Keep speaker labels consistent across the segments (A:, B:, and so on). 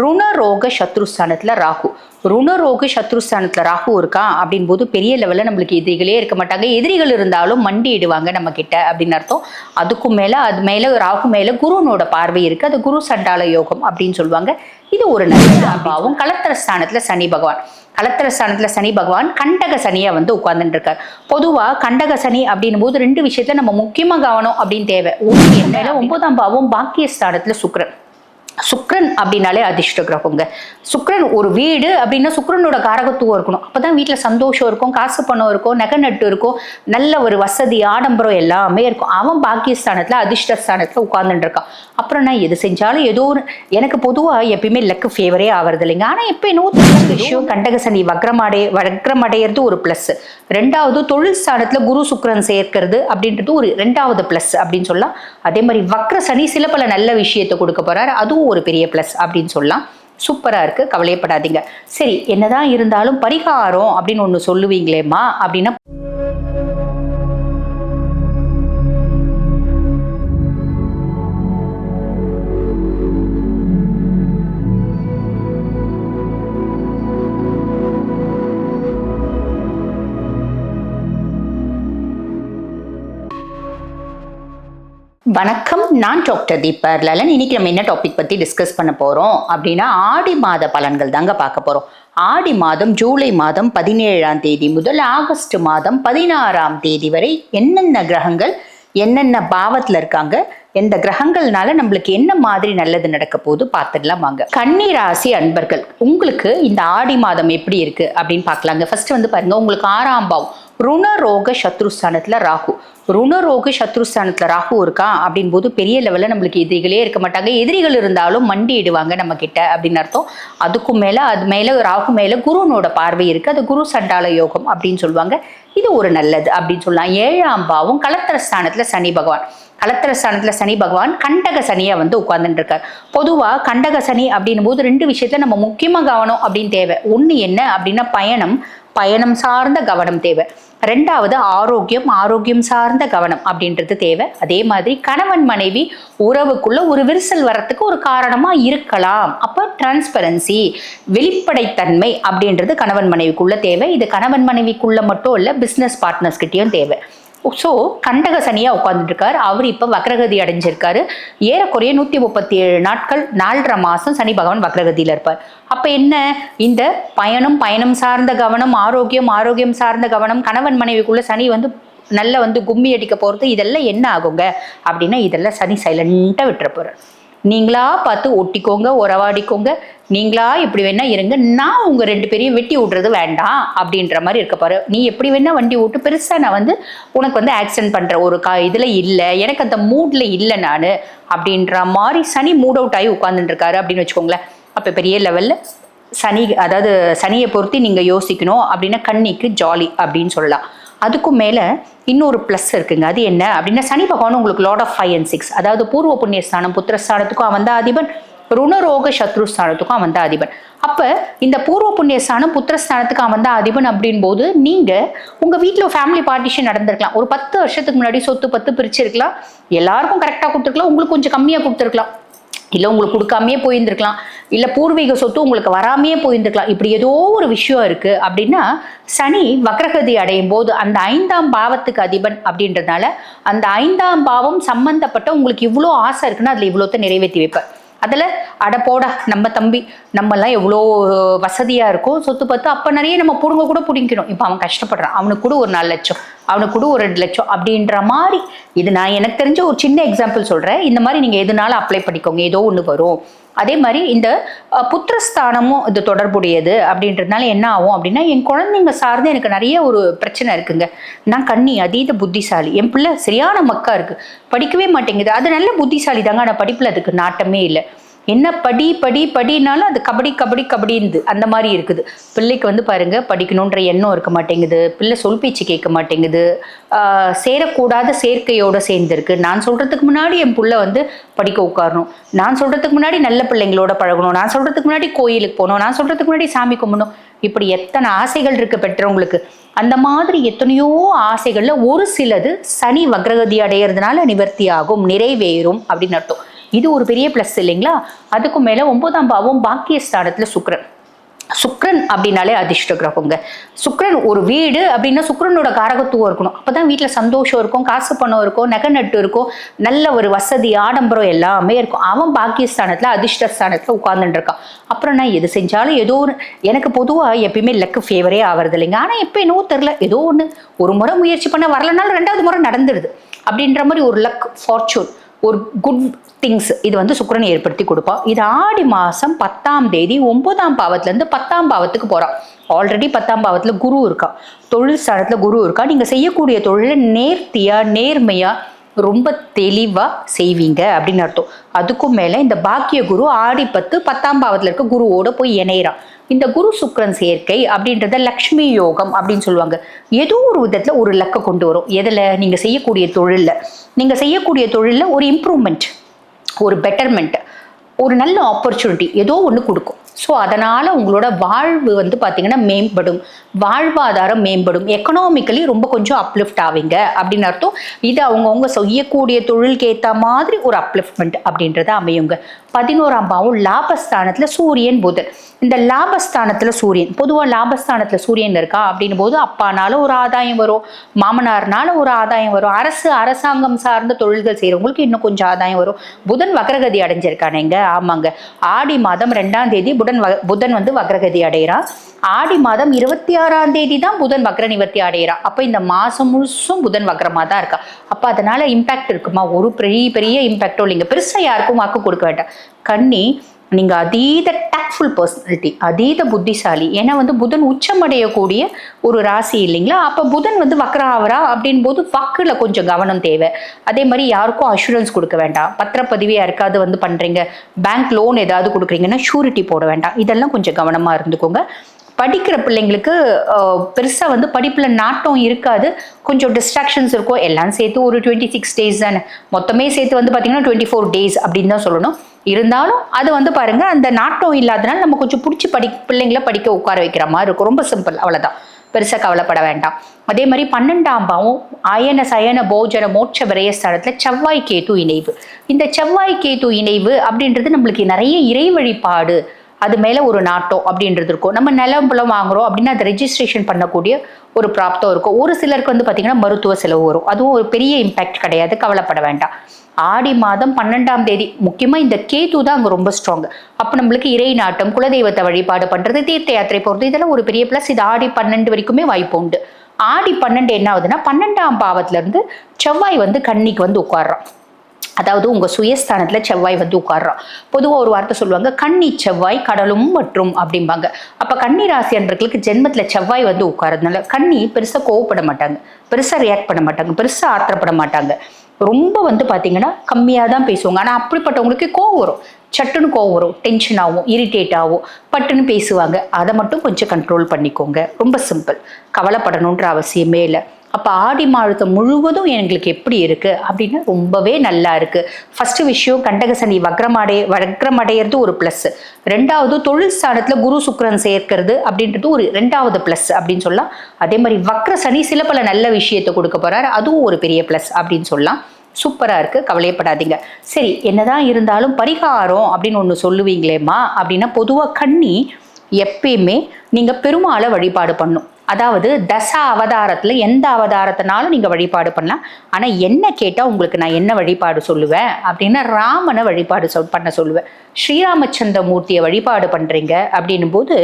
A: ருணரோக சத்ருஸ்தானத்துல ராகு. ருணரோக சத்ருஸ்தானத்துல ராகு இருக்கா? அப்படின் போது பெரிய லெவல்ல நம்மளுக்கு எதிரிகளே இருக்க மாட்டாங்க. எதிரிகள் இருந்தாலும் மண்டியிடுவாங்க நம்ம கிட்ட அப்படின்னு அர்த்தம். அதுக்கும் மேல அது மேல ராகு மேல குருனோட பார்வை இருக்கு. அது குரு சண்டால யோகம் அப்படின்னு சொல்லுவாங்க. இது ஒரு நல்ல அபாவும் கலத்திரஸ்தானத்துல சனி பகவான். கலத்திர ஸ்தானத்துல சனி பகவான் கண்டக சனியா வந்து உட்கார்ந்துட்டு இருக்கார் பொதுவா கண்டக சனி அப்படின்னும் போது ரெண்டு விஷயத்த நம்ம முக்கியமா கவனம் அப்படின்னு தேவை. ஒண்ணு என்ன ஒன்பதாம் பாவம் பாக்கிய ஸ்தானத்துல சுக் சுக்ரன் அப்படின்னாலே அதிர்ஷ்ட கிரகங்க. சுக்ரன் ஒரு வீடு அப்படின்னா சுக்ரனோட காரகத்துவம் இருக்கணும். அப்பதான் வீட்டில் சந்தோஷம் இருக்கும் காசு பணம் இருக்கும் நகை நட்டு இருக்கும் நல்ல ஒரு வசதி ஆடம்பரம் எல்லாமே இருக்கும். அவன் பாக்கியஸ்தானத்தில் அதிர்ஷ்டஸ்தானத்தில் உட்கார்ந்துட்டு இருக்கான் அப்புறம் நான் எது செஞ்சாலும் ஏதோ ஒரு எனக்கு பொதுவாக எப்பயுமே லக்கு ஃபேவரே ஆகிறது இல்லைங்க. ஆனால் எப்போ என்னவோ தெரியாத விஷயம் கண்டகசனி வக்ரமடைய வக்ரமடைகிறது ஒரு ப்ளஸ் ரெண்டாவது தொழில் ஸ்தானத்தில் குரு சுக்ரன் சேர்க்கிறது அப்படின்றது ஒரு ரெண்டாவது ப்ளஸ் அப்படின்னு சொல்லலாம். அதே மாதிரி வக்ர சனி சில பல நல்ல விஷயத்தை கொடுக்க போறாரு. அதுவும் ஒரு பெரிய ப்ளஸ் அப்படின்னு சொல்லலாம். சூப்பரா இருக்கு கவலையப்படாதீங்க. சரி என்னதான் இருந்தாலும் பரிகாரம் அப்படின்னு ஒன்று சொல்லுவீங்களேம்மா அப்படின்னா வணக்கம். நான் டாக்டர் தீபர் லலன். இன்னைக்கு நம்ம என்ன டாபிக் பத்தி டிஸ்கஸ் பண்ண போறோம் அப்படின்னா ஆடி மாத பலன்கள் தாங்க பார்க்க போறோம். ஆடி மாதம் ஜூலை மாதம் பதினேழாம் தேதி முதல் ஆகஸ்ட் மாதம் பதினாறாம் தேதி வரை என்னென்ன கிரகங்கள் என்னென்ன பாவத்துல இருக்காங்க எந்த கிரகங்கள்னால நம்மளுக்கு என்ன மாதிரி நல்லது நடக்க போகுது பார்த்துடலாம் வாங்க. கன்னி ராசி அன்பர்கள் உங்களுக்கு இந்த ஆடி மாதம் எப்படி இருக்கு அப்படின்னு பார்க்கலாங்க. ஃபர்ஸ்ட் வந்து பாருங்க உங்களுக்கு ஆறாம் பாவம். ருணரோக சத்ருஸ்தானத்தில் ராகு. ருணரோக சத்ருஸ்தானத்தில் ராகு இருக்கா அப்படின் போது பெரிய லெவலில் நம்மளுக்கு எதிரிகளே இருக்க மாட்டாங்க. எதிரிகள் இருந்தாலும் மண்டியிடுவாங்க நம்ம கிட்ட அப்படின்னு அர்த்தம். அதுக்கும் மேலே அது மேலே ராகு மேலே குருனோட பார்வை இருக்குது அது குரு சண்டால யோகம் அப்படின்னு சொல்லுவாங்க. இது ஒரு நல்லது அப்படின்னு சொல்லலாம். ஏழாம் பாவம் கலத்திரஸ்தானத்தில் சனி பகவான். கலத்திரஸ்தானத்தில் சனி பகவான் கண்டக சனியாக வந்து உட்கார்ந்துட்டு இருக்கார் கண்டக சனி அப்படின்னும் போது ரெண்டு விஷயத்த நம்ம முக்கியமாக கவனம் அப்படின்னு தேவை. ஒன்று என்ன அப்படின்னா பயணம். பயணம் சார்ந்த கவனம் தேவை. ரெண்டாவது ஆரோக்கியம் ஆரோக்கியம் சார்ந்த கவனம் அப்படின்றது தேவை. அதே மாதிரி கணவன் மனைவி உறவுக்குள்ள ஒரு விரிசல் வரத்துக்கு ஒரு காரணமா இருக்கலாம். அப்ப டிரான்ஸ்பரன்சி வெளிப்படைத்தன்மை அப்படின்றது கணவன் மனைவிக்குள்ள தேவை. இது கணவன் மனைவிக்குள்ள மட்டும் இல்ல பிசினஸ் பார்ட்னர்ஸ் கிட்டயும் தேவை. ஸோ கண்டக சனியாக உட்காந்துட்டுருக்காரு அவர் இப்போ வக்ரகதி அடைஞ்சிருக்காரு. ஏறக்குறைய நூற்றி முப்பத்தி ஏழு நாட்கள் நாலரை மாதம் சனி பகவான் வக்ரகதியில் இருப்பார். அப்போ என்ன? இந்த பயணம் பயணம் சார்ந்த கவனம் ஆரோக்கியம் ஆரோக்கியம் சார்ந்த கவனம் கணவன் மனைவிக்குள்ளே சனி வந்து நல்லா வந்து கும்மி அடிக்க போகிறது இதெல்லாம் என்ன ஆகுங்க? அப்படின்னா இதெல்லாம் சனி சைலண்ட்டாக விட்டுற போகிறார் நீங்களா பார்த்து ஒட்டிக்கோங்க உறவாடிக்கோங்க. நீங்களா இப்படி வேணா இருங்க. நான் உங்க ரெண்டு பேரையும் வெட்டி விட்றது வேண்டாம் அப்படின்ற மாதிரி இருக்க பாரு. நீ எப்படி வேணா வண்டி விட்டு பெருசா நான் வந்து உனக்கு வந்து ஆக்சிடென்ட் பண்ற ஒரு கா இதுல இல்லை. எனக்கு அந்த மூட்ல இல்லை நான் அப்படின்ற மாதிரி சனி மூட் அவுட் ஆகி உட்காந்துட்டு இருக்காரு அப்படின்னு வச்சுக்கோங்களேன். அப்ப பெரிய லெவல்ல சனி அதாவது சனியை பொறுத்து நீங்க யோசிக்கணும் அப்படின்னா கண்ணிக்கு ஜாலி அப்படின்னு சொல்லலாம். அதுக்கும் மேலே இன்னொரு ப்ளஸ் இருக்குங்க. அது என்ன? அப்படின்னா சனி பகவான் உங்களுக்கு lord of five and six அதாவது பூர்வ புண்ணிய ஸ்தானம் புத்திரஸ்தானத்துக்கும் அவன் தான் அதிபன். ருணரோக சத்ருஸ்தானத்துக்கும் அவன் தான் அதிபன். அப்போ இந்த பூர்வ புண்ணிய ஸ்தானம் புத்திரஸ்தானத்துக்கு அவன் தான் அதிபன் அப்படின் போது நீங்கள் உங்கள் வீட்டில் ஃபேமிலி பார்ட்டிஷன் நடந்திருக்கலாம். ஒரு பத்து வருஷத்துக்கு முன்னாடி சொத்து பத்து பிரிச்சிருக்கலாம். எல்லாருக்கும் கரெக்டாக கொடுத்துருக்கலாம். உங்களுக்கு கொஞ்சம் கம்மியாக கொடுத்துருக்கலாம். இல்லை உங்களுக்கு கொடுக்காமையே போயிருந்துருக்கலாம். இல்லை பூர்வீக சொத்து உங்களுக்கு வராமையே போயிருந்துருக்கலாம். இப்படி ஏதோ ஒரு விஷயம் இருக்கு அப்படின்னா சனி வக்ரகதி அடையும் போது அந்த ஐந்தாம் பாவத்துக்கு அதிபன் அப்படின்றதுனால அந்த ஐந்தாம் பாவம் சம்பந்தப்பட்ட உங்களுக்கு இவ்வளோ ஆசை இருக்குன்னா அதில் இவ்வளோத்த நிறைவேற்றி வைப்பேன். அதில் அட போட நம்ம தம்பி நம்மலாம் எவ்வளோ வசதியாக இருக்கும் சொத்து பார்த்து அப்போ நிறைய நம்ம பிடுங்க கூட பிடிக்கணும் இப்போ அவன் கஷ்டப்படுறான். அவனுக்கு கூட ஒரு நாலு லட்சம். அவனுக்கு கூட ஒரு ரெண்டு லட்சம் அப்படின்ற மாதிரி. இது நான் எனக்கு தெரிஞ்ச ஒரு சின்ன எக்ஸாம்பிள் சொல்கிறேன் இந்த மாதிரி நீங்கள் எதுனாலும் அப்ளை பண்ணிக்கோங்க. ஏதோ ஒன்று வரும். அதே மாதிரி இந்த புத்திரஸ்தானமும் இது தொடர்புடையது அப்படின்றதுனால என்ன ஆகும் அப்படின்னா என் குழந்தைங்க சார்ந்து எனக்கு நிறைய ஒரு பிரச்சனை இருக்குங்க. நான் கண்ணி அதீத புத்திசாலி. என் பிள்ளை சரியான மக்கா இருக்குது படிக்கவே மாட்டேங்குது. அது நல்ல புத்திசாலி தாங்க ஆனால் படிப்பில் அதுக்கு நாட்டமே இல்லை. என்ன படி படி படினாலும் அது கபடி கபடி கபடிந்து அந்த மாதிரி இருக்குது. பிள்ளைக்கு வந்து பாருங்க படிக்கணுன்ற எண்ணம் இருக்க மாட்டேங்குது. பிள்ளை சொல் பேச்சு கேட்க மாட்டேங்குது. சேரக்கூடாத சேர்க்கையோட சேர்ந்துருக்கு. நான் சொல்றதுக்கு முன்னாடி என் பிள்ளை வந்து படிக்க உட்காரணும். நான் சொல்றதுக்கு முன்னாடி நல்ல பிள்ளைங்களோட பழகணும். நான் சொல்றதுக்கு முன்னாடி கோயிலுக்கு போகணும். நான் சொல்றதுக்கு முன்னாடி சாமி கும்பிடணும். இப்படி எத்தனை ஆசைகள் இருக்கு பெற்றவங்களுக்கு. அந்த மாதிரி எத்தனையோ ஆசைகள்ல ஒரு சிலது சனி வக்ரகதி அடையிறதுனால நிவர்த்தி ஆகும். நிறைவேறும் அப்படின்னு அர்த்தம். இது ஒரு பெரிய ப்ளஸ் இல்லைங்களா? அதுக்கும் மேலே ஒன்பதாம் பாவம் பாக்கியஸ்தானத்தில் சுக்கரன். சுக்ரன் அப்படின்னாலே அதிர்ஷ்ட கிரகங்க. சுக்ரன் ஒரு வீடு அப்படின்னா சுக்ரனோட காரகத்துவம் இருக்கணும். அப்பதான் வீட்டில் சந்தோஷம் இருக்கும் காசு பணம் இருக்கும் நகை நட்டு இருக்கும் நல்ல ஒரு வசதி ஆடம்பரம் எல்லாமே இருக்கும். அவன் பாக்கியஸ்தானத்தில் அதிர்ஷ்டஸ்தானத்தில் உட்கார்ந்துட்டு இருக்கான். அப்புறம் நான் எது செஞ்சாலும் ஏதோ ஒரு எனக்கு பொதுவாக எப்பயுமே லக்கு ஃபேவரே ஆகிறது இல்லைங்க. ஆனால் எப்போ என்னவோ தெரில ஏதோ ஒன்று ஒரு முறை முயற்சி பண்ண வரலனாலும் ரெண்டாவது முறை நடந்துடுது அப்படின்ற மாதிரி ஒரு லக் ஃபார்ச்சூன் ஒரு குட் திங்ஸ் இது வந்து சுக்கிரன் ஏற்படுத்தி கொடுப்பான் இது ஆடி மாதம் பத்தாம் தேதி ஒன்பதாம் பாவத்துலேருந்து பத்தாம் பாவத்துக்கு போகிறான் ஆல்ரெடி பத்தாம் பாவத்தில் குரு இருக்கா. தொழில் ஸ்தானத்தில் குரு இருக்கா. நீங்கள் செய்யக்கூடிய தொழிலை நேர்த்தியாக நேர்மையாக ரொம்ப தெளிவாக செய்வீங்க அப்படின்னு அர்த்தம். அதுக்கும் மேலே இந்த பாக்கிய குரு ஆடி பத்து பத்தாம் பாவத்தில் இருக்க குருவோட போய் இணையிறான். இந்த குரு சுக்கிரன் சேர்க்கை அப்படின்றத லக்ஷ்மி யோகம் அப்படின்னு சொல்லுவாங்க. ஏதோ ஒரு விதத்தில் ஒரு லக்கை கொண்டு வரும். எதில்? நீங்கள் செய்யக்கூடிய தொழிலில். நீங்கள் செய்யக்கூடிய தொழிலில் ஒரு இம்ப்ரூவ்மெண்ட் ஒரு பெட்டர்மெண்ட் ஒரு நல்ல ஆப்பர்ச்சுனிட்டி ஏதோ ஒன்று கொடுக்கும். ஸோ அதனால் உங்களோட வாழ்வு வந்து பார்த்தீங்கன்னா மேம்படும். வாழ்வாதாரம் மேம்படும். எக்கனாமிக்கலி ரொம்ப கொஞ்சம் அப்லிஃப்ட் ஆவீங்க. அப்படின்னு அர்த்தம். இது அவங்கவுங்க செய்யக்கூடிய தொழிலுக்கு ஏற்ற மாதிரி ஒரு அப்லிஃப்ட்மெண்ட் அப்படின்றத அமையுங்க. பதினோராம் பாவம் லாபஸ்தானத்தில் சூரியன் புதன். இந்த லாபஸ்தானத்தில் சூரியன் பொதுவாக லாபஸ்தானத்தில் சூரியன் இருக்கா அப்படின்னும் போது அப்பானால ஒரு ஆதாயம் வரும். மாமனார்னால ஒரு ஆதாயம் வரும். அரசு அரசாங்கம் சார்ந்த தொழில்கள் செய்கிறவங்களுக்கு இன்னும் கொஞ்சம் ஆதாயம் வரும். புதன் வக்ரகதி அடைஞ்சிருக்கானேங்க. ஆமாங்க. ஆடி மாதம் ரெண்டாம் தேதி புடன் புதன் வந்து வக்ரகதி அடைகிறான் ஆடி மாதம் இருபத்தி ஆறாம் தேதி தான் புதன் வக்ர நிவர்த்தி அடைகிறான் அப்போ இந்த மாதம் முழுசும் புதன் வக்ரமாக தான் இருக்கா. அப்போ அதனால இம்பேக்ட் இருக்குமா? ஒரு பெரிய பெரிய இம்பேக்டோ இல்லைங்க. பெருசாக யாருக்கும் வாக்கு கொடுக்க வேண்டாம். கண்ணி நீங்க அதீத டேக்ஃபுல் பர்சனாலிட்டி அதீத புத்திசாலி. ஏன்னா வந்து புதன் உச்சமடையக்கூடிய ஒரு ராசி இல்லைங்களா? அப்போ புதன் வந்து வக்ராவரா அப்படின் போது வக்கில் கொஞ்சம் கவனம் தேவை. அதே மாதிரி யாருக்கும் அஷூரன்ஸ் கொடுக்க வேண்டாம். பத்திரப்பதிவு யாருக்காவது வந்து பண்ணுறீங்க பேங்க் லோன் ஏதாவது கொடுக்குறீங்கன்னா ஷூரிட்டி போட வேண்டாம். இதெல்லாம் கொஞ்சம் கவனமாக இருந்துக்கோங்க. படிக்கிற பிள்ளைங்களுக்கு பெருசாக வந்து படிப்பில் நாட்டம் இருக்காது. கொஞ்சம் டிஸ்ட்ராக்ஷன்ஸ் இருக்கும். எல்லாம் சேர்த்து ஒரு டுவெண்ட்டி சிக்ஸ் டேஸ் தானே. மொத்தமே சேர்த்து வந்து பார்த்தீங்கன்னா டுவெண்ட்டி ஃபோர் டேஸ் அப்படின்னு தான் சொல்லணும். இருந்தாலும் அது வந்து பாருங்கள் அந்த நாட்டம் இல்லாதனால நம்ம கொஞ்சம் பிடிச்சி படி பிள்ளைங்கள படிக்க உட்கார வைக்கிற மாதிரி இருக்கும். ரொம்ப சிம்பிள் அவ்வளோதான் பெருசாக கவலைப்பட வேண்டாம். அதே மாதிரி பன்னெண்டாம் பாவம் அயன சயன போஜன மோட்ச விரயஸ்தானத்தில் செவ்வாய் கேது இணைவு. இந்த செவ்வாய் கேது இணைவு அப்படின்றது நம்மளுக்கு நிறைய இறை வழிபாடு அது மேலே ஒரு நாட்டம் அப்படின்றது இருக்கும். நம்ம நிலம் புலம் வாங்குறோம் அப்படின்னா அதை ரெஜிஸ்ட்ரேஷன் பண்ணக்கூடிய ஒரு பிராப்தம் இருக்கும். ஒரு சிலருக்கு வந்து பார்த்திங்கன்னா மருத்துவ செலவு வரும். அதுவும் ஒரு பெரிய இம்பேக்ட் கிடையாது. கவலைப்பட வேண்டாம். ஆடி மாதம் பன்னெண்டாம் தேதி முக்கியமாக இந்த கேது தான் அங்கே ரொம்ப ஸ்ட்ராங் அப்போ நம்மளுக்கு இறை நாட்டம் குலதெய்வத்தை வழிபாடு பண்ணுறது தீர்த்த யாத்திரை போகிறது இதெல்லாம் ஒரு பெரிய ப்ளஸ் இது ஆடி பன்னெண்டு வரைக்குமே வாய்ப்பு உண்டு. ஆடி பன்னெண்டு என்ன ஆகுதுன்னா பன்னெண்டாம் பாவத்துல இருந்து செவ்வாய் வந்து கன்னிக்கு வந்து உட்கார்றான். அதாவது உங்க சுயஸ்தானத்துல செவ்வாய் வந்து உட்கார்றான் பொதுவா ஒரு வார்த்தை சொல்லுவாங்க கன்னி செவ்வாய் கடலும் மற்றும் அப்படிம்பாங்க. அப்ப கன்னி ராசி அன்பர்களுக்கு ஜென்மத்துல செவ்வாய் வந்து உட்காரதுனால கன்னி பெருசா கோவப்பட மாட்டாங்க. பெருசா ரியாக்ட் பண்ண மாட்டாங்க. பெருசா ஆத்திரப்பட மாட்டாங்க. ரொம்ப வந்து பாத்தீங்கன்னா கம்மியா தான் பேசுவாங்க. ஆனா அப்படிப்பட்டவங்களுக்கு கோவம் வரும். சட்டுன்னு கோவம் வரும். டென்ஷன் ஆகும் இரிட்டேட் ஆகும். பட்டுன்னு பேசுவாங்க. அதை மட்டும் கொஞ்சம் கண்ட்ரோல் பண்ணிக்கோங்க. ரொம்ப சிம்பிள் கவலைப்படணுன்ற அவசியமே இல்லை. அப்போ ஆடி மாதம் முழுவதும் எங்களுக்கு எப்படி இருக்கு அப்படின்னா ரொம்பவே நல்லா இருக்கு. ஃபர்ஸ்ட் விஷயம் கண்டகசனி வக்ரமடைய வக்ரமடையிறது ஒரு ப்ளஸ் ரெண்டாவது தொழில் ஸ்தானத்தில் குரு சுக்கரன் சேர்க்கிறது அப்படின்றது ஒரு ரெண்டாவது ப்ளஸ் அப்படின்னு சொல்லலாம். அதே மாதிரி வக்ர சனி சில பல நல்ல விஷயத்தை கொடுக்க போறாரு. அதுவும் ஒரு பெரிய ப்ளஸ் அப்படின்னு சொல்லலாம். சூப்பராக இருக்கு. கவலையப்படாதீங்க. சரி என்னதான் இருந்தாலும் பரிகாரம் அப்படின்னு ஒன்று சொல்லுவீங்களேம்மா அப்படின்னா பொதுவாக கண்ணி எப்பயுமே நீங்கள் பெருமாளை வழிபாடு பண்ணும் அதாவது தச அவதாரத்தில் எந்த அவதாரத்தினாலும் நீங்கள் வழிபாடு பண்ணலாம். ஆனால் என்ன கேட்டால் உங்களுக்கு நான் என்ன வழிபாடு சொல்லுவேன்? அப்படின்னா ராமனை வழிபாடு சொல் பண்ண சொல்லுவேன். ஸ்ரீராமச்சந்திர மூர்த்தியை வழிபாடு பண்ணுறீங்க அப்படின்னும் போது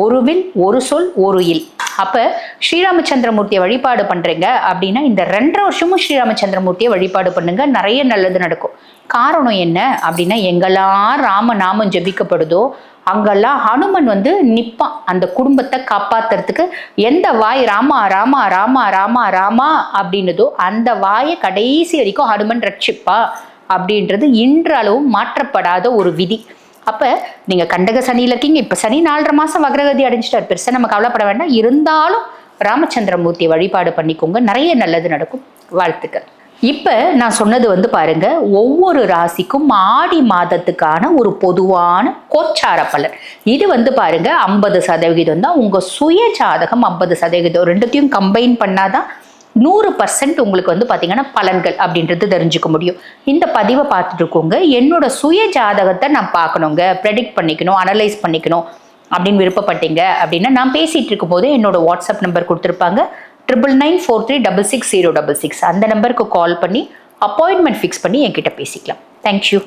A: ஒரு வில் ஒரு சொல் ஒரு இல். அப்போ ஸ்ரீராமச்சந்திரமூர்த்தியை வழிபாடு பண்ணுறீங்க அப்படின்னா இந்த ரெண்டரை வருஷமும் ஸ்ரீராமச்சந்திரமூர்த்தியை வழிபாடு பண்ணுங்க. நிறைய நல்லது நடக்கும். காரணம் என்ன அப்படின்னா எங்கெல்லாம் ராம நாமம் ஜெபிக்கப்படுதோ அங்கெல்லாம் ஹனுமன் வந்து நிற்பான் அந்த குடும்பத்தை காப்பாத்துறதுக்கு எந்த வாய் ராமா ராமா ராமா ராமா ராமா அப்படின்னதோ அந்த வாயை கடைசி வரைக்கும் ஹனுமன் ரட்சிப்பா அப்படின்றது இன்றளவும் மாற்றப்படாத ஒரு விதி. அப்போ நீங்கள் கண்டக சனியில் இருக்கீங்க. இப்போ சனி நாலரை மாதம் வக்ரகதி அடைஞ்சிட்டார். பெருசாக நம்ம கவலைப்பட வேண்டாம். இருந்தாலும் ராமச்சந்திரமூர்த்தி வழிபாடு பண்ணிக்கோங்க. நிறைய நல்லது நடக்கும். வாழ்த்துக்கள். இப்போ நான் சொன்னது வந்து பாருங்க. ஒவ்வொரு ராசிக்கும் ஆடி மாதத்துக்கான ஒரு பொதுவான கோச்சார பலன். இது வந்து பாருங்க ஐம்பது சதவிகிதம் தான். உங்கள் சுய ஜாதகம் ஐம்பது சதவிகிதம். ரெண்டுத்தையும் கம்பைன் பண்ணாதான் நூறு பர்சன்ட் உங்களுக்கு வந்து பார்த்தீங்கன்னா பலன்கள் அப்படின்றது தெரிஞ்சுக்க முடியும். இந்த பதிவை பார்த்துட்டு இருக்கோங்க. என்னோட சுய ஜாதகத்தை நான் பார்க்கணுங்க. ப்ரெடிக்ட் பண்ணிக்கணும் அனலைஸ் பண்ணிக்கணும் அப்படின்னு விருப்பப்பட்டீங்க அப்படின்னா நான் பேசிகிட்டு இருக்கும்போது என்னோட வாட்ஸ்அப் நம்பர் கொடுத்துருப்பாங்க. Triple nine four three double six zero double six அந்த நம்பருக்கு கால் பண்ணி அப்பாயின்மெண்ட் ஃபிக்ஸ் பண்ணி என்கிட்ட பேசிக்கலாம். தேங்க்யூ